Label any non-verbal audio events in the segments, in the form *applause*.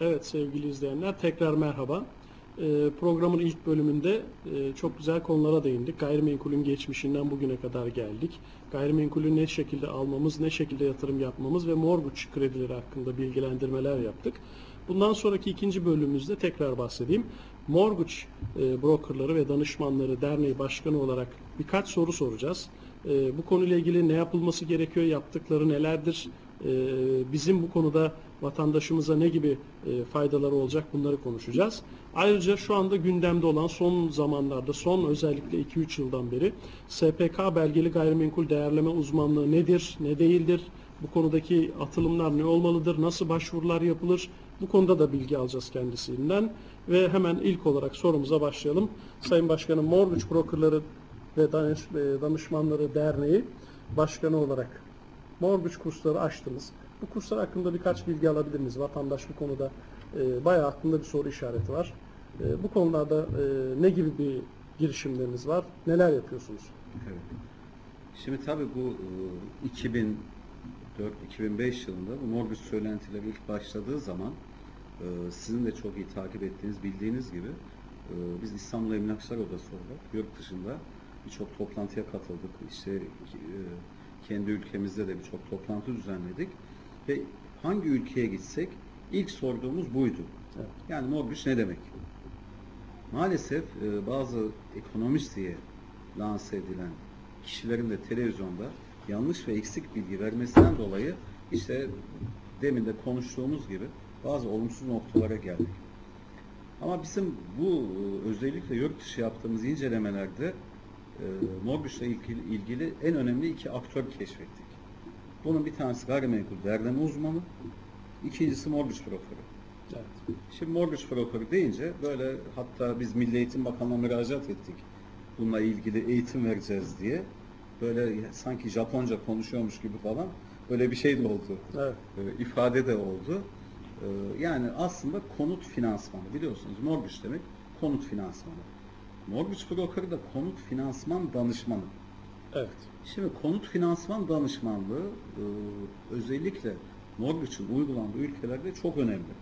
Evet sevgili izleyenler tekrar merhaba. Ee, programın ilk bölümünde e, çok güzel konulara değindik. Gayrimenkulün geçmişinden bugüne kadar geldik. Gayrimenkulü ne şekilde almamız, ne şekilde yatırım yapmamız ve mortgage kredileri hakkında bilgilendirmeler yaptık. Bundan sonraki ikinci bölümümüzde tekrar bahsedeyim. Mortgage e, brokerları ve danışmanları derneği başkanı olarak birkaç soru soracağız. E, bu konuyla ilgili ne yapılması gerekiyor, yaptıkları nelerdir, e, bizim bu konuda vatandaşımıza ne gibi e, faydaları olacak bunları konuşacağız. Ayrıca şu anda gündemde olan son zamanlarda, son özellikle 2-3 yıldan beri SPK belgeli gayrimenkul değerleme uzmanlığı nedir, ne değildir, bu konudaki atılımlar ne olmalıdır, nasıl başvurular yapılır, bu konuda da bilgi alacağız kendisinden. Ve hemen ilk olarak sorumuza başlayalım. Sayın Başkanım, Mortgage Brokerları ve Danış- e, Danışmanları Derneği Başkanı olarak mortgage kursları açtınız. Bu kurslar hakkında birkaç bilgi alabilir? Vatandaş bu konuda e, bayağı aklında bir soru işareti var. E, bu konularda e, ne gibi bir girişimleriniz var? Neler yapıyorsunuz? Evet. Şimdi tabii bu e, 2004-2005 yılında bu mortgage söylentileri ilk başladığı zaman e, sizin de çok iyi takip ettiğiniz, bildiğiniz gibi e, biz İstanbul Emlakçılar Odası olarak yurt dışında birçok toplantıya katıldık. İşte e, kendi ülkemizde de birçok toplantı düzenledik ve hangi ülkeye gitsek ilk sorduğumuz buydu. Evet. Yani mortgage ne demek? Maalesef e, bazı ekonomist diye lanse edilen kişilerin de televizyonda yanlış ve eksik bilgi vermesinden dolayı işte demin de konuştuğumuz gibi bazı olumsuz noktalara geldik. Ama bizim bu e, özellikle yurt dışı yaptığımız incelemelerde e, mortgage ile ilgili, ilgili en önemli iki aktör keşfettik. Bunun bir tanesi gayrimenkul değerleme uzmanı, ikincisi mortgage brokeri. Evet. Şimdi mortgage broker deyince böyle hatta biz Milli Eğitim Bakanlığı'na müracaat ettik. Bununla ilgili eğitim vereceğiz diye. Böyle sanki Japonca konuşuyormuş gibi falan böyle bir şey de oldu. Evet. Ee, ifade de oldu. Ee, yani aslında konut finansmanı biliyorsunuz mortgage demek konut finansmanı. Mortgage broker da konut finansman danışmanı. Evet. Şimdi konut finansman danışmanlığı e, özellikle mortgage'ın uygulandığı ülkelerde çok önemli.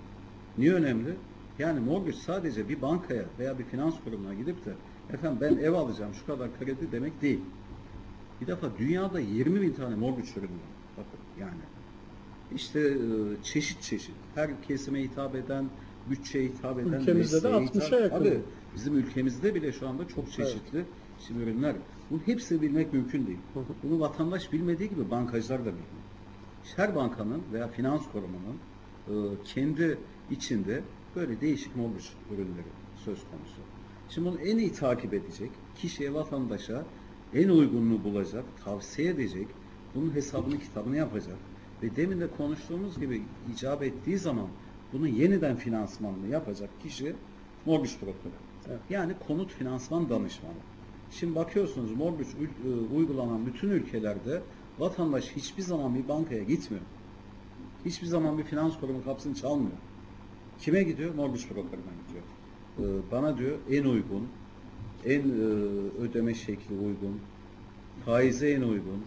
Niye önemli? Yani mortgage sadece bir bankaya veya bir finans kurumuna gidip de efendim ben ev alacağım şu kadar kredi demek değil. Bir defa dünyada 20 bin tane mortgage ürünü var. Bakın yani. İşte e, çeşit çeşit. Her kesime hitap eden, bütçeye hitap eden, Ülkemizde de mesleğe 60'a yakın. Tabii, bizim ülkemizde bile şu anda çok çeşitli şimdi ürünler. Bunun hepsini bilmek mümkün değil. Bunu vatandaş bilmediği gibi bankacılar da bilmiyor. Her bankanın veya finans kurumunun e, kendi içinde böyle değişik mortgage ürünleri söz konusu. Şimdi bunu en iyi takip edecek, kişiye, vatandaşa en uygununu bulacak, tavsiye edecek, bunun hesabını kitabını yapacak ve demin de konuştuğumuz gibi icap ettiği zaman bunun yeniden finansmanını yapacak kişi mortgage broker. Evet. Yani konut finansman danışmanı. Şimdi bakıyorsunuz mortgage e, uygulanan bütün ülkelerde vatandaş hiçbir zaman bir bankaya gitmiyor. Hiçbir zaman bir finans kurumu kapısını çalmıyor. Kime gidiyor? Mortgage broker'ına gidiyor. Ee, bana diyor en uygun, en e, ödeme şekli uygun, faize en uygun,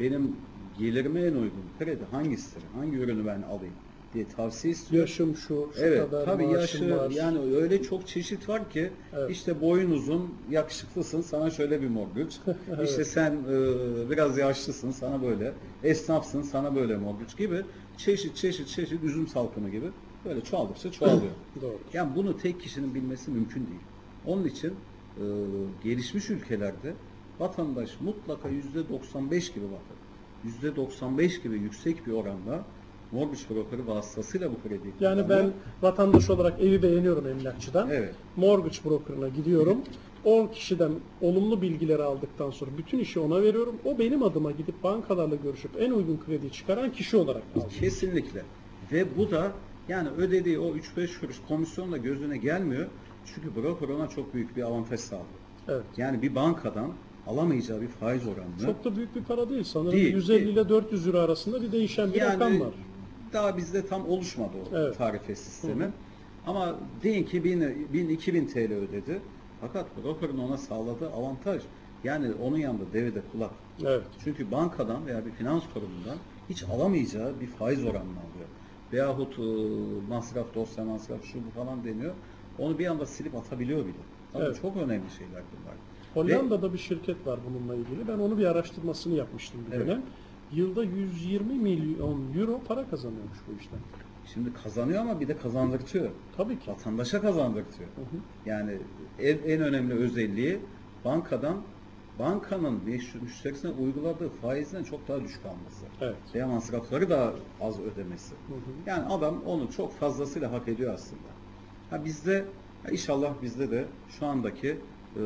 benim gelirime en uygun kredi hangisidir? Hangi ürünü ben alayım diye tavsiye istiyor. Yaşım şu, şu Evet, kadar tabii yaşı var. yani öyle çok çeşit var ki Evet. işte boyun uzun, yakışıklısın sana şöyle bir mortgage. *laughs* Evet. İşte sen e, biraz yaşlısın sana böyle, esnafsın sana böyle mortgage gibi çeşit çeşit çeşit üzüm salkımı gibi böyle çoğaldıkça çoğalıyor. *laughs* Doğru. Yani bunu tek kişinin bilmesi mümkün değil. Onun için e, gelişmiş ülkelerde vatandaş mutlaka yüzde 95 gibi bakın. Yüzde 95 gibi yüksek bir oranda mortgage brokeri vasıtasıyla bu krediyi Yani ben kullanıyor. vatandaş olarak evi beğeniyorum emlakçıdan. Evet. Mortgage brokerına gidiyorum. 10 kişiden olumlu bilgileri aldıktan sonra bütün işi ona veriyorum. O benim adıma gidip bankalarla görüşüp en uygun krediyi çıkaran kişi olarak alıyor. Kesinlikle. Ve bu da yani ödediği o 3-5 kuruş komisyon da gözüne gelmiyor. Çünkü broker ona çok büyük bir avantaj sağlıyor. Evet. Yani bir bankadan alamayacağı bir faiz oranını Çok da büyük bir para değil. Sanırım Değil, 150 değil. ile 400 euro arasında bir değişen bir rakam var. Daha bizde tam oluşmadı o Evet. tarife sistemi. Hı hı. Ama deyin ki 1000, 1000 2000 TL ödedi. Fakat brokerın ona sağladığı avantaj yani onun yanında devede kulak. Evet. Çünkü bankadan veya bir finans kurumundan hiç alamayacağı bir faiz oranını alıyor. veyahut e, masraf, dosya masraf, şu bu falan deniyor. Onu bir anda silip atabiliyor bile. Tabii Evet. çok önemli şeyler bunlar. Hollanda'da bir şirket var bununla ilgili. Ben onu bir araştırmasını yapmıştım bir Evet. dönem. Yılda 120 milyon euro para kazanıyormuş bu işten. Şimdi kazanıyor ama bir de kazandırtıyor. Tabii ki. Vatandaşa kazandırtıyor. Hı hı. Yani en, en önemli özelliği bankadan bankanın meşru- müşterisine uyguladığı faizden çok daha düşük alması. Evet. Veya masrafları daha az ödemesi. Hı hı. Yani adam onu çok fazlasıyla hak ediyor aslında. Ha bizde inşallah bizde de şu andaki e,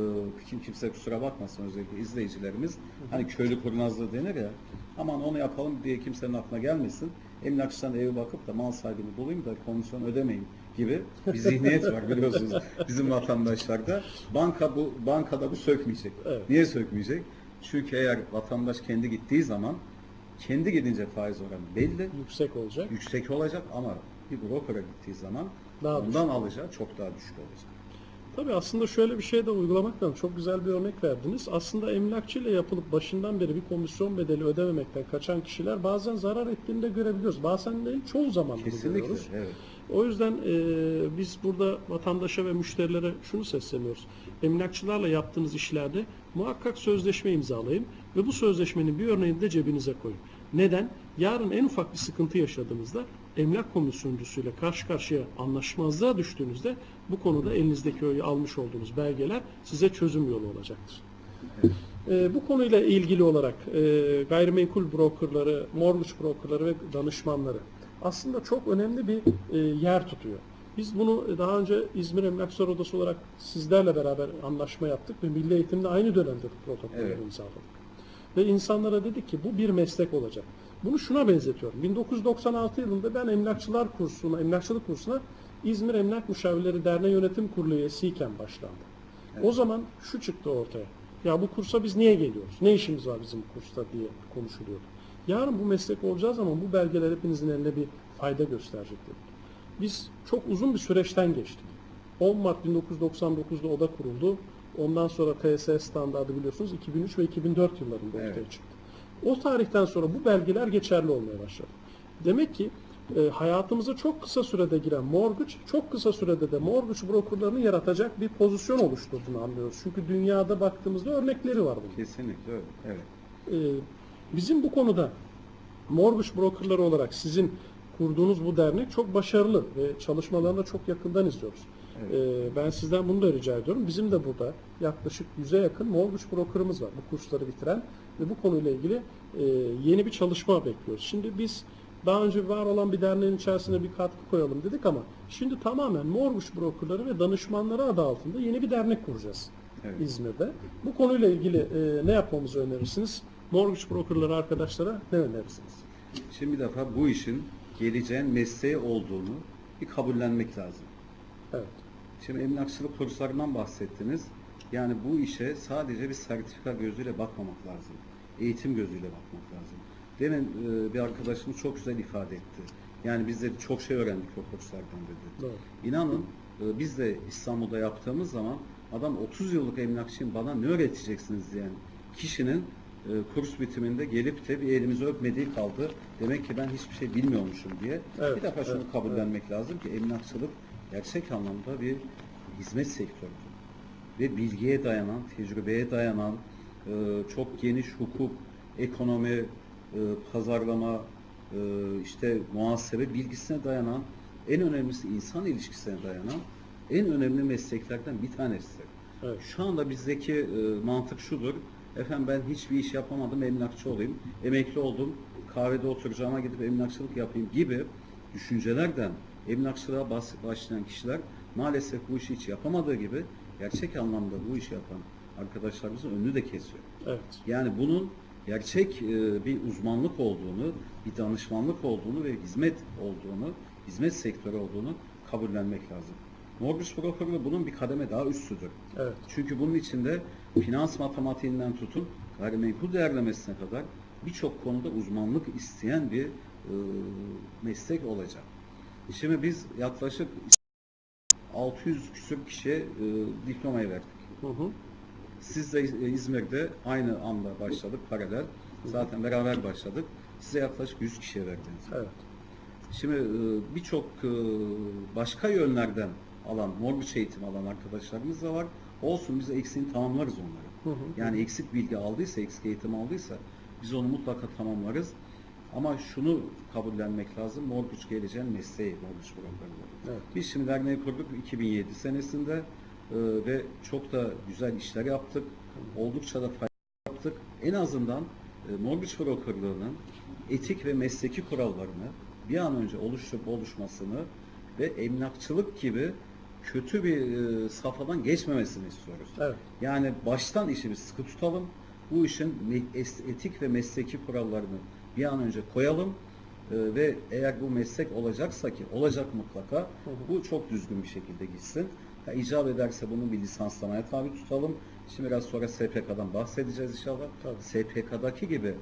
kim kimse kusura bakmasın özellikle izleyicilerimiz hani köylü kurnazlığı denir ya aman onu yapalım diye kimsenin aklına gelmesin. Emlakçıdan evi bakıp da mal sahibini bulayım da komisyon ödemeyeyim gibi bir zihniyet var biliyorsunuz bizim vatandaşlarda. Banka bu bankada bu sökmeyecek. Evet. Niye sökmeyecek? Çünkü eğer vatandaş kendi gittiği zaman kendi gidince faiz oranı belli Yüksek olacak. yüksek olacak ama bir broker'a gittiği zaman Daha ondan alacağı çok daha düşük olacak. Tabii aslında şöyle bir şey de uygulamak lazım. Çok güzel bir örnek verdiniz. Aslında emlakçıyla yapılıp başından beri bir komisyon bedeli ödememekten kaçan kişiler bazen zarar ettiğini de görebiliyoruz. Bazen değil çoğu zaman bunu Kesinlikle. görüyoruz. Evet. O yüzden e, biz burada vatandaşa ve müşterilere şunu sesleniyoruz. Emlakçılarla yaptığınız işlerde muhakkak sözleşme imzalayın ve bu sözleşmenin bir örneğini de cebinize koyun. Neden? Yarın en ufak bir sıkıntı yaşadığınızda emlak komisyoncusuyla karşı karşıya anlaşmazlığa düştüğünüzde bu konuda elinizdeki o almış olduğunuz belgeler size çözüm yolu olacaktır. Evet. E, bu konuyla ilgili olarak e, gayrimenkul brokerları, mortgage brokerları ve danışmanları aslında çok önemli bir e, yer tutuyor. Biz bunu daha önce İzmir Emlakçılar Odası olarak sizlerle beraber anlaşma yaptık ve Milli Eğitim'de aynı dönemde bu protokolleri Evet. imzaladık. Ve insanlara dedik ki bu bir meslek olacak. Bunu şuna benzetiyorum. 1996 yılında ben emlakçılar kursuna, emlakçılık kursuna İzmir Emlak Müşavirleri Derneği Yönetim Kurulu üyesiyken başlandı. Evet. O zaman şu çıktı ortaya. Ya bu kursa biz niye geliyoruz? Ne işimiz var bizim kursta diye konuşuluyordu. Yarın bu meslek olacağı zaman bu belgeler hepinizin eline bir fayda gösterecek dedik. Biz çok uzun bir süreçten geçtik. 10 Mart 1999'da oda kuruldu. Ondan sonra TSS standardı biliyorsunuz 2003 ve 2004 yıllarında ortaya Evet. çıktı. O tarihten sonra bu belgeler geçerli olmaya başladı. Demek ki e, hayatımıza çok kısa sürede giren mortgage, çok kısa sürede de mortgage brokerlarını yaratacak bir pozisyon oluşturduğunu anlıyoruz. Çünkü dünyada baktığımızda örnekleri var bunun. Kesinlikle öyle. Evet. Ee, bizim bu konuda mortgage brokerları olarak sizin kurduğunuz bu dernek çok başarılı ve çalışmalarını da çok yakından izliyoruz. Evet. Ee, ben sizden bunu da rica ediyorum. Bizim de burada yaklaşık 100'e yakın mortgage brokerımız var bu kursları bitiren ve bu konuyla ilgili e, yeni bir çalışma bekliyoruz. Şimdi biz daha önce var olan bir derneğin içerisine bir katkı koyalım dedik ama şimdi tamamen mortgage brokerları ve danışmanları adı altında yeni bir dernek kuracağız. Evet. İzmir'de. Bu konuyla ilgili e, ne yapmamızı önerirsiniz? Mortgage brokerları arkadaşlara ne önerirsiniz? Şimdi bir defa bu işin geleceğin mesleği olduğunu bir kabullenmek lazım. Evet. Şimdi emlakçılık kurslarından bahsettiniz. Yani bu işe sadece bir sertifika gözüyle bakmamak lazım. Eğitim gözüyle bakmak lazım. Demin e, bir arkadaşımız çok güzel ifade etti. Yani biz de çok şey öğrendik o kurslardan dedi. Doğru. İnanın e, biz de İstanbul'da yaptığımız zaman adam 30 yıllık emlakçıyım bana ne öğreteceksiniz diyen kişinin e, kurs bitiminde gelip de bir elimizi öpmediği kaldı. Demek ki ben hiçbir şey bilmiyormuşum diye. Evet, bir defa şunu evet, kabullenmek lazım ki emlakçılık gerçek anlamda bir hizmet sektörüdür. Ve bilgiye dayanan, tecrübeye dayanan, e, çok geniş hukuk, ekonomi, e, pazarlama, e, işte muhasebe bilgisine dayanan, en önemlisi insan ilişkisine dayanan en önemli mesleklerden bir tanesidir. Evet. Şu anda bizdeki e, mantık şudur. Efendim ben hiçbir iş yapamadım, emlakçı olayım. Emekli oldum, kahvede oturacağıma gidip emlakçılık yapayım gibi düşüncelerden emlakçılığa başlayan kişiler maalesef bu işi hiç yapamadığı gibi gerçek anlamda bu işi yapan arkadaşlarımızın önünü de kesiyor. Evet. Yani bunun gerçek e, bir uzmanlık olduğunu, bir danışmanlık olduğunu ve hizmet olduğunu, hizmet sektörü olduğunu kabullenmek lazım. Mortgage brokerlığı bunun bir kademe daha üstüdür. Evet. Çünkü bunun içinde finans matematiğinden tutun gayrimenkul değerlemesine kadar birçok konuda uzmanlık isteyen bir e, meslek olacak. Şimdi biz yaklaşık 600 küsur kişiye e, diplomayı verdik. Hı hı. Siz de e, İzmir'de aynı anda başladık paralel. Zaten beraber başladık. Size yaklaşık 100 kişiye verdiniz. Evet. Şimdi e, birçok e, başka yönlerden alan, mortgage eğitim alan arkadaşlarımız da var. Olsun biz eksiğini tamamlarız onları. Hı hı. Yani eksik bilgi aldıysa, eksik eğitim aldıysa biz onu mutlaka tamamlarız. Ama şunu kabullenmek lazım. Mortgage geleceğin mesleği mortgage brokerları. Evet. Biz şimdi derneği kurduk 2007 senesinde e, ve çok da güzel işler yaptık. Oldukça da fayda yaptık. En azından e, mortgage brokerlığının etik ve mesleki kurallarını bir an önce oluşturup oluşmasını ve emlakçılık gibi kötü bir e, safhadan geçmemesini istiyoruz. Evet. Yani baştan işi bir sıkı tutalım. Bu işin etik ve mesleki kurallarını bir an önce koyalım. Ee, ve eğer bu meslek olacaksa ki olacak mutlaka hı. bu çok düzgün bir şekilde gitsin. Ha, icap ederse bunu bir lisanslamaya tabi tutalım. Şimdi biraz sonra SPK'dan bahsedeceğiz inşallah. Tabii. SPK'daki gibi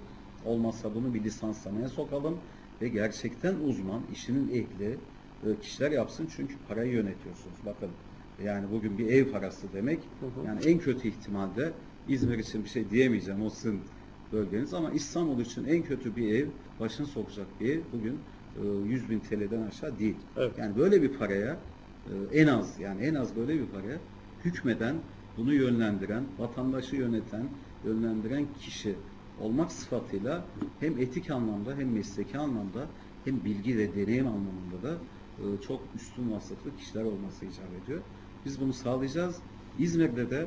olmazsa bunu bir lisanslamaya sokalım ve gerçekten uzman, işinin ehli e, kişiler yapsın çünkü parayı yönetiyorsunuz. Bakın yani bugün bir ev parası demek Hı hı. yani en kötü ihtimalde İzmir için bir şey diyemeyeceğim o sizin bölgeniz ama İstanbul için en kötü bir ev başını sokacak bir ev bugün e, 100 bin TL'den aşağı değil. Evet. Yani böyle bir paraya e, en az yani en az böyle bir paraya hükmeden bunu yönlendiren, vatandaşı yöneten, yönlendiren kişi olmak sıfatıyla hem etik anlamda hem mesleki anlamda hem bilgi ve deneyim anlamında da e, çok üstün vasıflı kişiler olması icap ediyor. Biz bunu sağlayacağız. İzmir'de de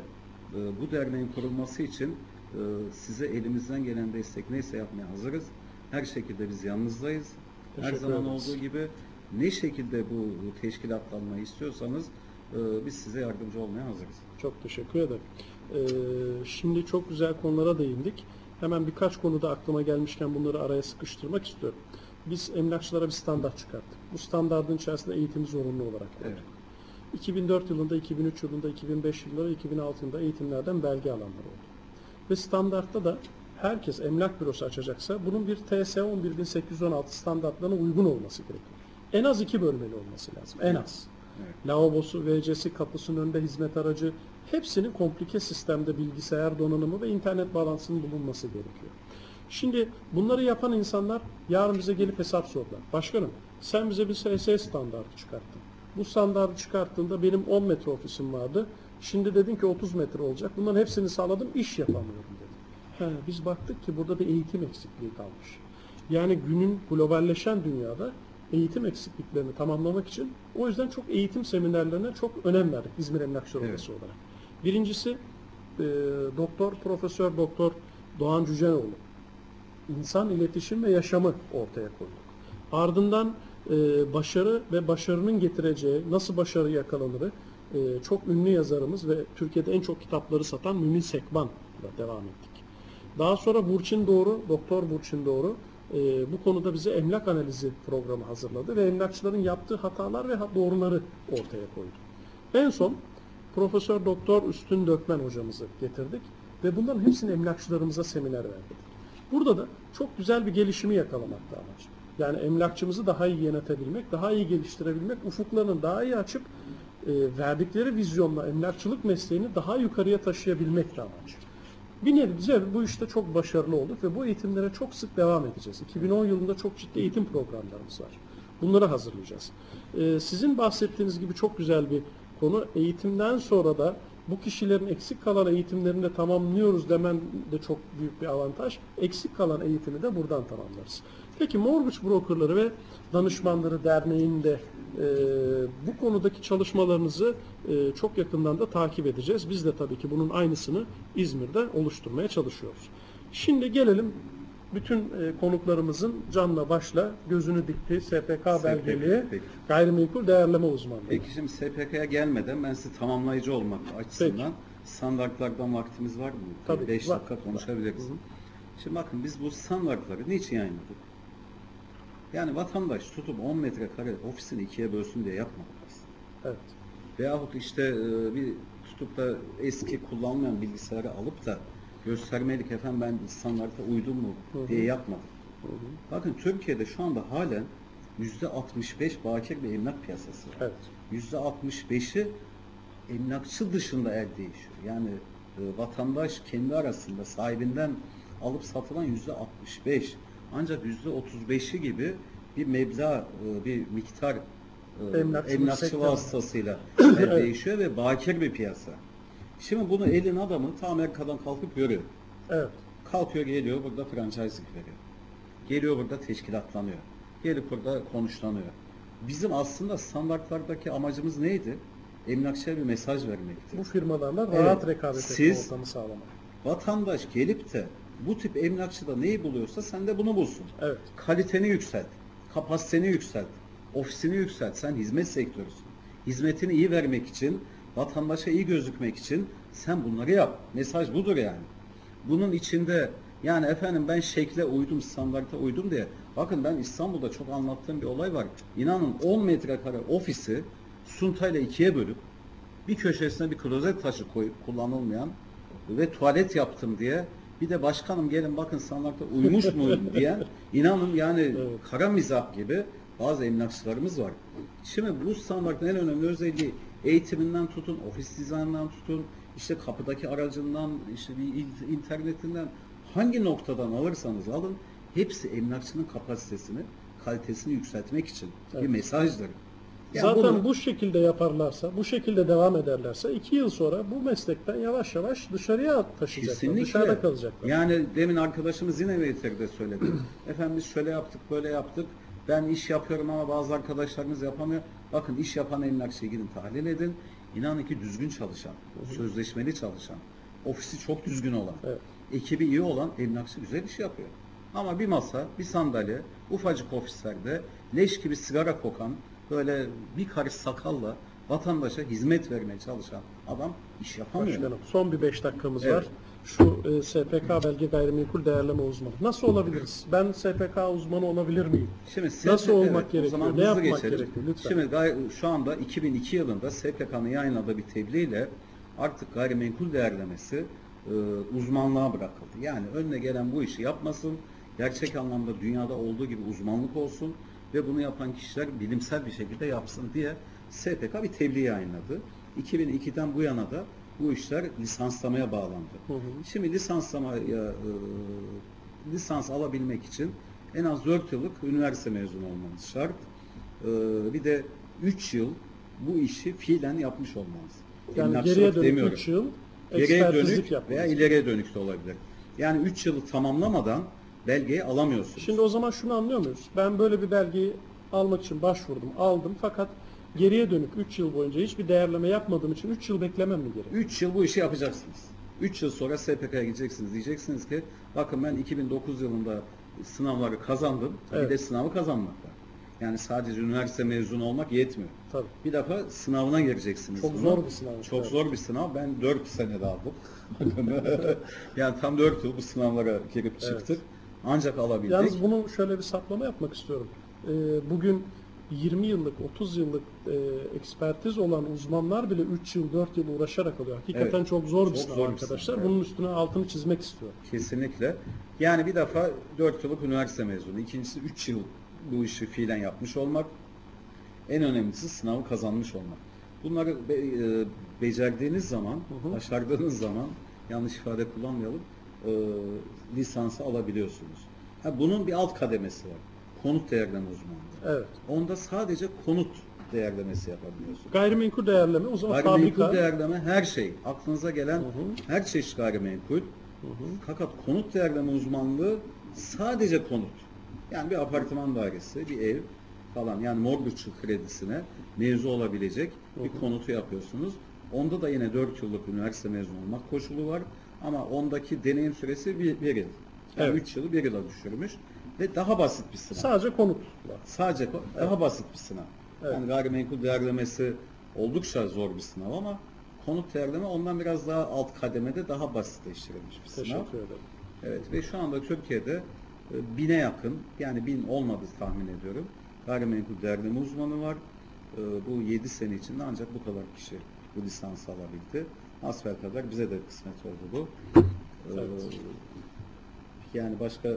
e, bu derneğin kurulması için e, size elimizden gelen destek neyse yapmaya hazırız. Her şekilde biz yanınızdayız. Her Teşekkür zaman ederiz. olduğu gibi ne şekilde bu teşkilatlanmayı istiyorsanız e, biz size yardımcı olmaya hazırız. Çok teşekkür ederim. Ee, şimdi çok güzel konulara değindik. Hemen birkaç konuda aklıma gelmişken bunları araya sıkıştırmak istiyorum. Biz emlakçılara bir standart çıkarttık. Bu standartın içerisinde eğitimi zorunlu olarak koyduk. Evet. 2004 yılında, 2003 yılında, 2005 yılında ve 2006 yılında eğitimlerden belge alanlar oldu. Ve standartta da herkes emlak bürosu açacaksa bunun bir TS 11816 standartlarına uygun olması gerekiyor. En az iki bölmeli olması lazım. En az. Evet. Lavabosu, WC'si, kapısının önünde hizmet aracı hepsinin komplike sistemde bilgisayar donanımı ve internet bağlantısının bulunması gerekiyor. Şimdi bunları yapan insanlar yarın bize gelip hesap sordular. Başkanım sen bize bir SS standartı çıkarttın. Bu standartı çıkarttığında benim 10 metre ofisim vardı. Şimdi dedin ki 30 metre olacak. Bunların hepsini sağladım iş yapamıyorum dedim. He, biz baktık ki burada bir eğitim eksikliği kalmış. Yani günün globalleşen dünyada eğitim eksikliklerini tamamlamak için o yüzden çok eğitim seminerlerine çok önem verdik İzmir Emlakçı Evet. Odası olarak. Birincisi e, Doktor Profesör Doktor Doğan Cücenoğlu insan iletişim ve yaşamı ortaya koyduk. Ardından e, başarı ve başarının getireceği nasıl başarı yakalanırı e, çok ünlü yazarımız ve Türkiye'de en çok kitapları satan Mümin Sekban ile devam ettik. Daha sonra Burçin Doğru, Doktor Burçin Doğru e, bu konuda bize emlak analizi programı hazırladı ve emlakçıların yaptığı hatalar ve doğruları ortaya koydu. En son Profesör Doktor Üstün Dökmen hocamızı getirdik ve bunların hepsini emlakçılarımıza seminer verdik. Burada da çok güzel bir gelişimi yakalamakta amaç. Yani emlakçımızı daha iyi yönetebilmek, daha iyi geliştirebilmek, ufuklarını daha iyi açıp verdikleri vizyonla emlakçılık mesleğini daha yukarıya taşıyabilmek de amaç. Bir nevi bu işte çok başarılı olduk ve bu eğitimlere çok sık devam edeceğiz. 2010 yılında çok ciddi eğitim programlarımız var. Bunları hazırlayacağız. Ee, sizin bahsettiğiniz gibi çok güzel bir konu. Eğitimden sonra da bu kişilerin eksik kalan eğitimlerini de tamamlıyoruz demen de çok büyük bir avantaj. Eksik kalan eğitimi de buradan tamamlarız. Peki Mortgage Brokerları ve Danışmanları Derneği'nde e, bu konudaki çalışmalarınızı e, çok yakından da takip edeceğiz. Biz de tabii ki bunun aynısını İzmir'de oluşturmaya çalışıyoruz. Şimdi gelelim bütün e, konuklarımızın canla başla gözünü dikti SPK belgeli peki. gayrimenkul değerleme uzmanlığı. Peki şimdi SPK'ya gelmeden ben size tamamlayıcı olmak açısından standartlardan vaktimiz var mı? Tabii, 5 var. dakika konuşabiliriz. Şimdi bakın biz bu standartları niçin yayınladık? Yani vatandaş tutup 10 metrekare ofisini ikiye bölsün diye yapmadık aslında. Evet. Veyahut işte e, bir tutup da eski kullanılmayan bilgisayarı alıp da göstermelik efendim ben standarta uydum mu Hı hı. diye yapmadık. Hı hı. Bakın Türkiye'de şu anda halen %65 bakir bir emlak piyasası var. Evet. %65'i emlakçı dışında el değişiyor. Yani e, vatandaş kendi arasında sahibinden alıp satılan %65 ancak %35'i gibi bir meblağ, e, bir miktar e, emlakçı sektörü. vasıtasıyla *clears throat* e, değişiyor ve bakir bir piyasa. Şimdi bunu elin adamı ta Amerika'dan kalkıp görüyor. Evet. Kalkıyor geliyor burada franchising veriyor. Geliyor burada teşkilatlanıyor. Gelip burada konuşlanıyor. Bizim aslında standartlardaki amacımız neydi? Emlakçıya bir mesaj vermekti. Bu firmalarla Evet. rahat rekabet etme ortamı sağlamak. Vatandaş gelip de bu tip emlakçıda neyi buluyorsa sen de bunu bulsun. Evet. Kaliteni yükselt, kapasiteni yükselt, ofisini yükselt. Sen hizmet sektörüsün. Hizmetini iyi vermek için, vatandaşa iyi gözükmek için sen bunları yap. Mesaj budur yani. Bunun içinde yani efendim ben şekle uydum, standarta uydum diye. Bakın ben İstanbul'da çok anlattığım bir olay var. İnanın 10 metrekare ofisi suntayla ikiye bölüp bir köşesine bir klozet taşı koyup kullanılmayan ve tuvalet yaptım diye bir de başkanım gelin bakın standarta uymuş mu *laughs* diyen inanın yani Evet. kara mizah gibi bazı emlakçılarımız var. Şimdi bu standartın en önemli özelliği eğitiminden tutun, ofis dizaynından tutun, işte kapıdaki aracından, işte bir in- internetinden hangi noktadan alırsanız alın hepsi emlakçının kapasitesini, kalitesini yükseltmek için Evet. bir mesajdır. Yani Zaten bunu- bu şekilde yaparlarsa, bu şekilde devam ederlerse iki yıl sonra bu meslekten yavaş yavaş dışarıya taşıyacaklar. Kesinlikle. Dışarıda kalacaklar. Yani demin arkadaşımız yine VTR'de söyledi. *clears throat* Efendim biz şöyle yaptık, böyle yaptık. Ben iş yapıyorum ama bazı arkadaşlarımız yapamıyor. Bakın iş yapan emlakçıya gidin tahlil edin. İnanın ki düzgün çalışan, sözleşmeli çalışan, ofisi çok düzgün olan, Evet. ekibi iyi olan emlakçı güzel iş yapıyor. Ama bir masa, bir sandalye, ufacık ofislerde leş gibi sigara kokan, böyle bir karış sakalla vatandaşa hizmet vermeye çalışan adam iş yapamıyor. Başkanım son bir 5 dakikamız Evet. var. Şu e, SPK belge gayrimenkul değerleme uzmanı. Nasıl olabiliriz? Ben SPK uzmanı olabilir miyim? Şimdi Nasıl SPK olmak o gerekiyor? zaman Ne yapmak geçelim. gerekiyor? Lütfen. Şimdi şu anda 2002 yılında SPK'nın yayınladığı bir tebliğle artık gayrimenkul değerlemesi e, uzmanlığa bırakıldı. Yani önüne gelen bu işi yapmasın, gerçek anlamda dünyada olduğu gibi uzmanlık olsun ve bunu yapan kişiler bilimsel bir şekilde yapsın diye SPK bir tebliğ yayınladı. 2002'den bu yana da bu işler lisanslamaya bağlandı. Hı hı. Şimdi lisanslamaya e, lisans alabilmek için en az 4 yıllık üniversite mezunu olmanız şart. E, bir de 3 yıl bu işi fiilen yapmış olmanız. Yani Emlakçılık geriye dönük demiyorum. 3 yıl Geriye dönük yapmanız. veya ileriye dönük de olabilir. Yani 3 yılı tamamlamadan belgeyi alamıyorsunuz. Şimdi o zaman şunu anlıyor muyuz? Ben böyle bir belgeyi almak için başvurdum, aldım fakat geriye dönük 3 yıl boyunca hiçbir değerleme yapmadığım için 3 yıl beklemem mi gerekiyor? 3 yıl bu işi yapacaksınız. 3 yıl sonra SPK'ya gideceksiniz. Diyeceksiniz ki bakın ben 2009 yılında sınavları kazandım. Bir Evet. de sınavı kazanmak var. Yani sadece üniversite mezunu olmak yetmiyor. Tabii. Bir defa sınavına gireceksiniz. Çok buna. zor bir sınav. Çok Evet. zor bir sınav. Ben 4 senede aldım. *laughs* yani tam 4 yıl bu sınavlara girip çıktık. Ancak alabildik. Yalnız bunu şöyle bir saplama yapmak istiyorum. Ee, bugün 20 yıllık, 30 yıllık e, ekspertiz olan uzmanlar bile 3 yıl, 4 yıl uğraşarak alıyor. Hakikaten Evet. çok zor bir Çok sınav zor arkadaşlar. sınav, Bunun üstüne altını çizmek istiyorum. Kesinlikle. Yani bir defa 4 yıllık üniversite mezunu. İkincisi 3 yıl bu işi fiilen yapmış olmak. En önemlisi sınavı kazanmış olmak. Bunları be- e, becerdiğiniz zaman, Hı hı. başardığınız zaman yanlış ifade kullanmayalım, e, lisansı alabiliyorsunuz. Ha, bunun bir alt kademesi var. Konut değerleme uzmanlığı. Evet. Onda sadece konut değerlemesi yapabiliyorsunuz. Gayrimenkul değerleme o zaman Gayrimenkul fabrika. değerleme her şey, aklınıza gelen Hı hı. her çeşit gayrimenkul. Hı hı. Fakat konut değerleme uzmanlığı sadece konut. Yani bir apartman dairesi, bir ev falan yani mortgage kredisine mevzu olabilecek bir Hı hı. konutu yapıyorsunuz. Onda da yine 4 yıllık üniversite mezunu olmak koşulu var. Ama ondaki deneyim süresi bir, bir yıl. Yani Evet. 3 yılı bir yıla düşürmüş. Ve daha basit bir sınav. Sadece konut. Sadece ko- daha basit bir sınav. Evet. Yani gayrimenkul değerlemesi oldukça zor bir sınav ama konut değerleme ondan biraz daha alt kademede daha basitleştirilmiş bir sınav. Teşekkür ederim. Evet ve şu anda Türkiye'de e, bine yakın yani bin olmadı tahmin ediyorum. Gayrimenkul değerleme uzmanı var. E, Bu 7 sene içinde ancak bu kadar kişi bu lisansı alabildi. Asfer kadar bize de kısmet oldu bu. E, Evet. Yani başka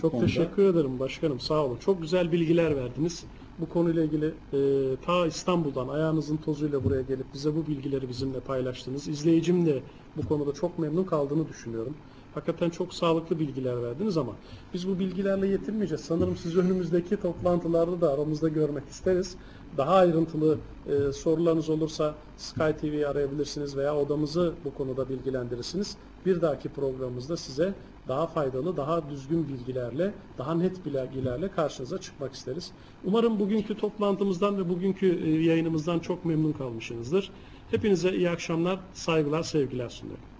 Çok konuda- teşekkür ederim başkanım. Sağ olun. Çok güzel bilgiler verdiniz. Bu konuyla ilgili e, ta İstanbul'dan ayağınızın tozuyla buraya gelip bize bu bilgileri bizimle paylaştınız. İzleyicim de bu konuda çok memnun kaldığını düşünüyorum. Hakikaten çok sağlıklı bilgiler verdiniz ama biz bu bilgilerle yetinmeyeceğiz. Sanırım sizi önümüzdeki toplantılarda da aramızda görmek isteriz. Daha ayrıntılı e, sorularınız olursa Sky TV'yi arayabilirsiniz veya odamızı bu konuda bilgilendirirsiniz. Bir dahaki programımızda size daha faydalı, daha düzgün bilgilerle, daha net bilgilerle karşınıza çıkmak isteriz. Umarım bugünkü toplantımızdan ve bugünkü e, yayınımızdan çok memnun kalmışsınızdır. Hepinize iyi akşamlar, saygılar, sevgiler sunuyorum.